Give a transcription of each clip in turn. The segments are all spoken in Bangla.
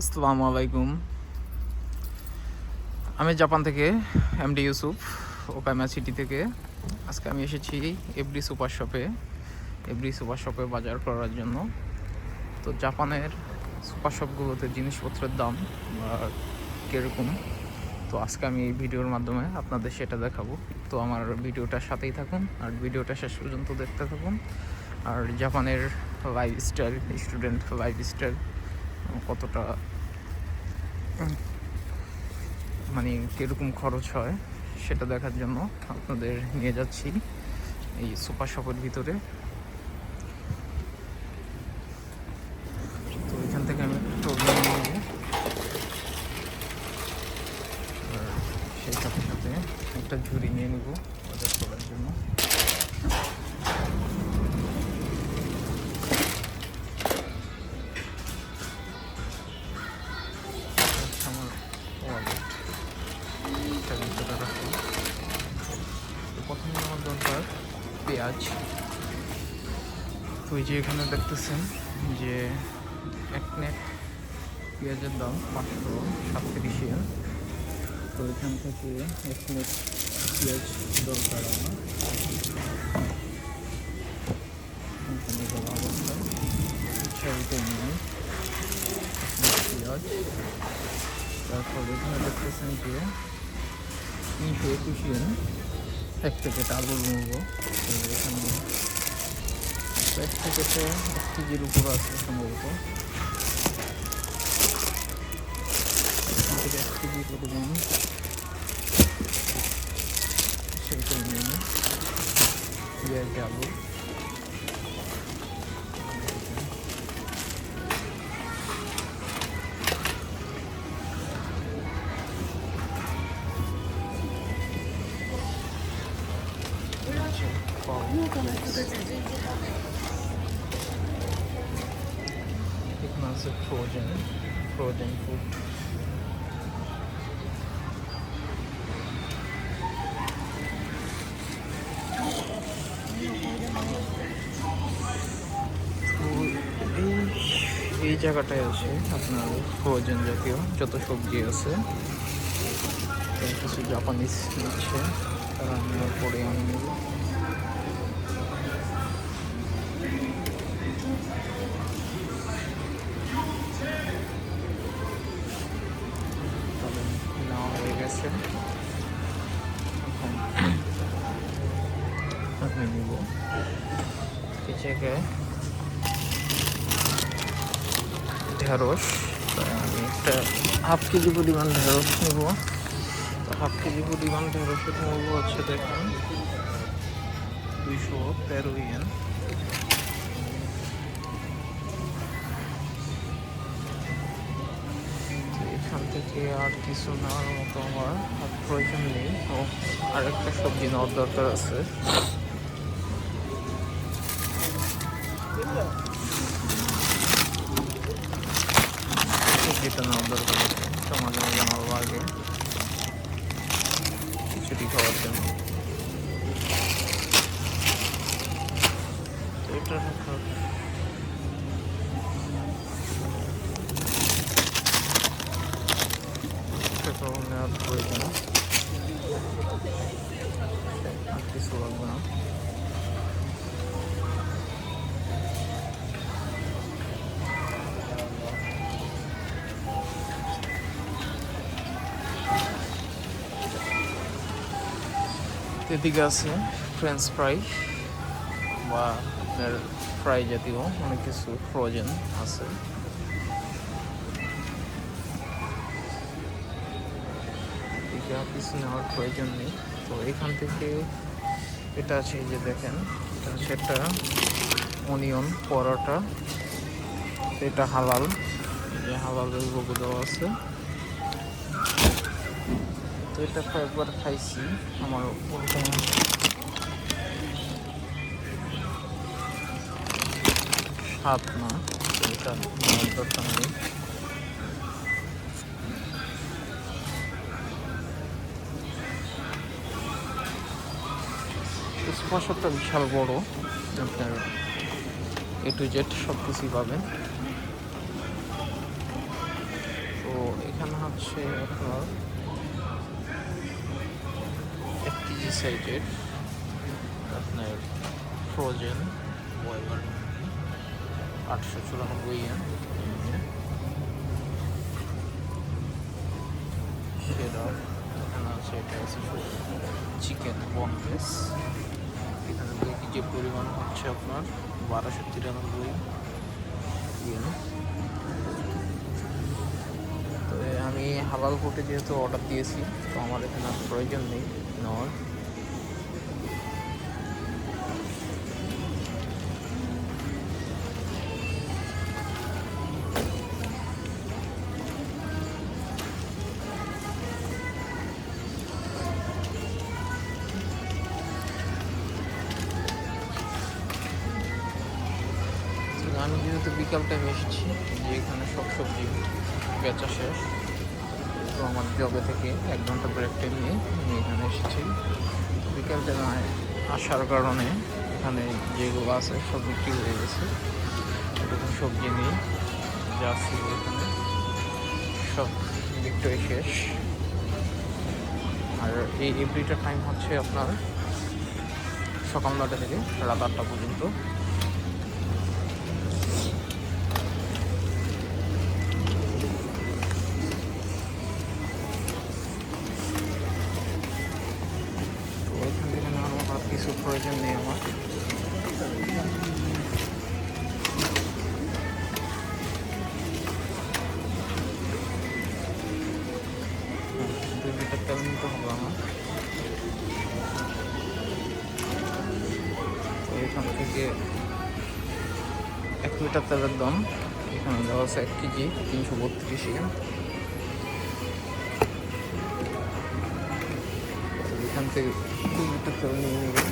আসসালামু আলাইকুম। আমি জাপান থেকে এমডি ইউসুফ, ওকাইমা সিটি থেকে। আজকে আমি এসেছি এভরি সুপার শপে। এভরি সুপার শপে বাজার করার জন্য। তো জাপানের সুপার শপগুলোতে জিনিসপত্রের দাম কীরকম? তো আজকে আমি এই ভিডিওর মাধ্যমে আপনাদের সেটা দেখাবো। তো আমার ভিডিওটার সাথেই থাকুন আর ভিডিওটা শেষ পর্যন্ত দেখতে থাকুন। আর জাপানের লাইফস্টাইল স্টুডেন্ট লাইফস্টাইল কতটা মানে কীরকম খরচ হয় সেটা দেখার জন্য আপনাদের নিয়ে যাচ্ছি এই সুপার শপের ভিতরে। তো এখান থেকে আমি একটা সেই সাথে সাথে একটা ঝুড়ি নিয়ে নেব। দরকার পেঁয়াজ তো এই যে এখানে দেখতেছেন যে এক নেট পেঁয়াজের দাম পাঁচশো সাতত্রিশ ইয়েন তো এখান থেকে এক নেট পেঁয়াজ দরকার আমার এখানে দেওয়া অবস্থা ছবিতে নিয়ে পেঁয়াজ তারপর এখানে দেখতেছেন যে তিনশো একুশ ইয়েন এক প্যাকেট আলুর নেব। এখানে। এক প্যাকেটে এক কেজির উপর আছে সম্ভবত। এখান থেকে এক কেজি পরিমাণ সেইটাই নিয়ে নিই আলু। আছে ফ্রোজেন ফ্রোজেন ফুড তো এই জায়গাটায় আছে আপনার ফ্রোজেন জাতীয় যত সবজি আছে। কিছু জাপানিজ নিচ্ছে তারা পরে আমি জায়গায় ঢেঁড়স, আমি একটা হাফ কেজি পরিমাণ ঢেঁড়স নেব। হাফ কেজি পরিমাণ ঢেঁড়সের মূল্য হচ্ছে দেখুন, দুইশো তেরো ইয়েন। এখান থেকে আর কিছু নেওয়ার মতো আমার প্রয়োজন নেই। ও আরেকটা সবজি নেওয়ার দরকার আছে। সবজিটা নেওয়ার দরকার আছে তো মাঝে মাঝে আমার লাগে খিচুড়ি খাওয়ার জন্য এটা এদিকে আছে ফ্রেঞ্চ ফ্রাই বা আপনার ফ্রাই জাতীয় অনেক কিছু ফ্রোজেন আছে। এদিকে কিছু নেওয়ার প্রয়োজন নেই। তো এখান থেকে এটা আছে যে দেখেন, এটা একটা অনিয়ন পরোটা। এটা হালাল যে হালালের লোগো দেওয়া আছে। তো এটা কয়েকবার খাইছি, আমার স্বাদ না এটা স্পর্শটা বিশাল বড়, আপনার এ টু জেড সব কিছুই পাবেন। তো এখানে হচ্ছে আপনার সাইজের আপনার ফ্রোজেন বয়লার আটশো চুরানব্বই এন সেটা এখানে আছে এটা আছে চিকেন বনলেস। এখানে কেজি পরিমাণ হচ্ছে আপনার, বারোশো তিরানব্বই তো আমি হালাল ফুটে যেহেতু অর্ডার দিয়েছি, তো আমার এখানে প্রয়োজন নেই নেওয়ার। যেহেতু বিকাল টাইমে এসেছি, যে এখানে সব সবজি বেচা শেষ। তো আমার জবে থেকে এক ঘণ্টা ব্রেক টাইম নিয়ে আমি এখানে এসেছি। বিকাল টাইমে আসার কারণে এখানে যেগুলো আছে সব বিক্রি হয়ে গেছে। এরকম সবজি নিয়ে যা ছিল এখানে সব বিক্রয় শেষ। আর এই এভরিটার টাইম হচ্ছে আপনার সকাল নটা থেকে রাত আটটা পর্যন্ত। প্রয়োজন নেই আমার। দুই লিটার হবে আমার তো এখান থেকে এক লিটার তেলের দাম। এখানে দেওয়া আছে এক কেজি, তিনশো বত্রিশ এখান থেকে দুই লিটার তেল নিয়ে নেবেন।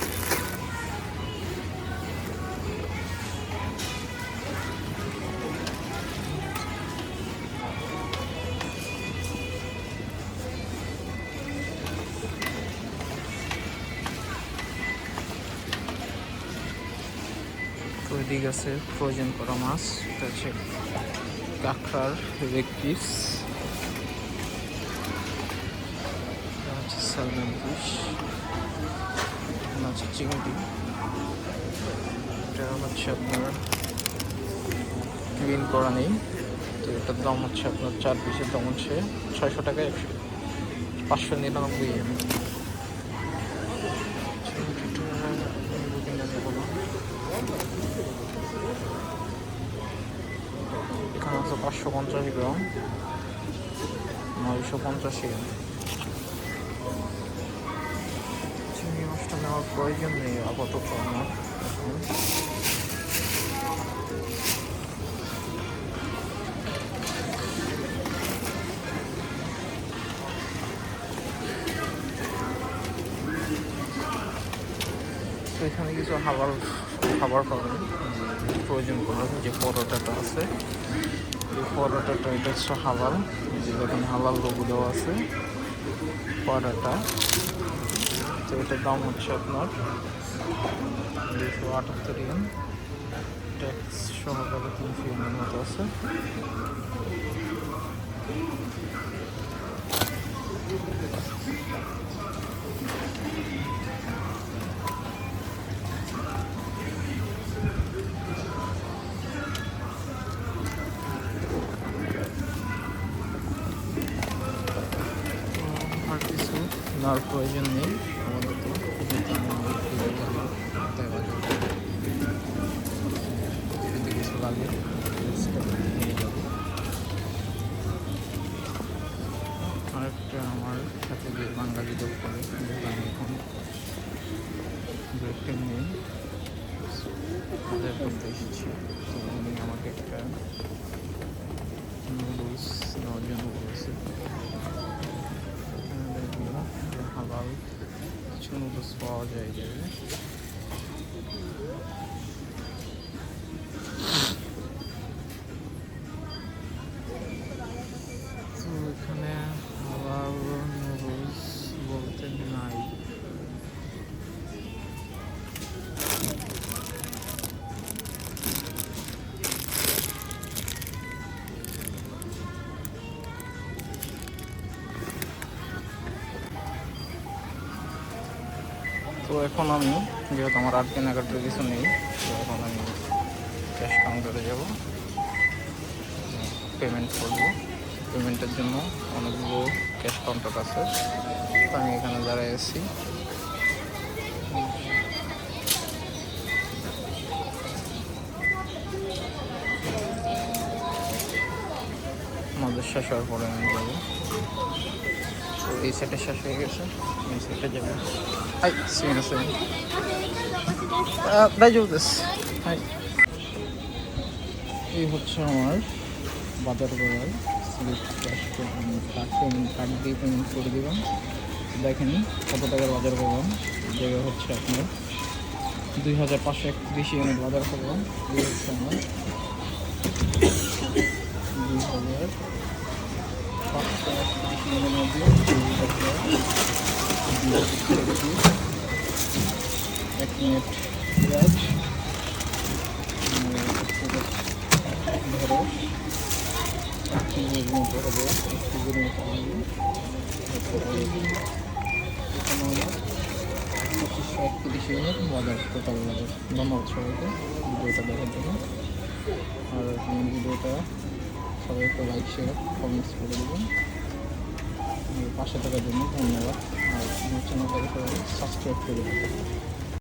এদিকে আছে ফ্রোজেন করা মাছ, এটা হচ্ছে কাঁকড়ার লেগ পিস হচ্ছে স্যালমন ফিশ। আছে চিংড়ি এটা হচ্ছে আপনার ক্লিন করা নেই। তো এটার দাম হচ্ছে আপনার চার পিসের দাম হচ্ছে ছয়শো টাকা একশো পাঁচশো নিরানব্বই এখানে পঞ্চাশ গ্রাম। নয়শো পঞ্চাশ গ্রাম চিংড়ি মাছটা নেওয়ার প্রয়োজন নেই, আপাতত আমার। এখানে কিছু খাবার খাবার পাবেন। প্রয়োজন কোনো যে পরোটাটা আছে। পরোটাটা, এটা হচ্ছে হালাল। যে এখানে হালাল লোগো দেওয়া আছে। পরোটা। তো এটার দাম হচ্ছে আপনার দুশো আটাত্তর ইয়েন। ট্যাক্স সহকারে তিনশো ইয়েনের মতো আছে। নেওয়ার প্রয়োজন নেই লাগে নিয়ে আমার সাথে যে বাঙালি লোক করে আমি এখন ব্রেক টাইম নেই মজা করতে এসেছি। 对对没 এখন আমি, যেহেতু আমার আর কেনাকাটার কিছু নেই এখন আমি ক্যাশ কাউন্টারে যাব। পেমেন্ট করব। পেমেন্টের জন্য অনেকগুলো ক্যাশ কাউন্টার আছে। তো আমি এখানে দাঁড়ায় আছি। আমাদের শেষ হওয়ার পরে আমি যাব। এই সেটটা শেষ হয়ে গেছে। এই সেটটা যাবে। হাই সিন আছে দাইজু দিস হাই এই হচ্ছে আমার বাজার করার স্লিপ ক্যাশ কার্ড কার্ড দিয়ে পেমেন্ট করে দিলাম। দেখেন কত টাকার বাজার করলাম। এই জায়গায় হচ্ছে আপনার দুই হাজার পাঁচশো একত্রিশ ইউনিট বাজার করলাম। এই হচ্ছে আমার দুই হাজার এক মিনিট পেঁয়াজ ধরো এক কেজির মতো হবে এক কেজির মতো আলু পঁচিশশো একত্রিশ ইউনিট বাজার টোটাল বাজার ধন্যবাদ সবাইকে ভিডিওটা দেখার জন্য আর ভিডিওটা সবাই একটু লাইক শেয়ার কমেন্টস করে দেবেন। পাশে থাকার জন্য ধন্যবাদ। আর আমার চ্যানেলটাকে সবাই সাবস্ক্রাইব করে দেবেন।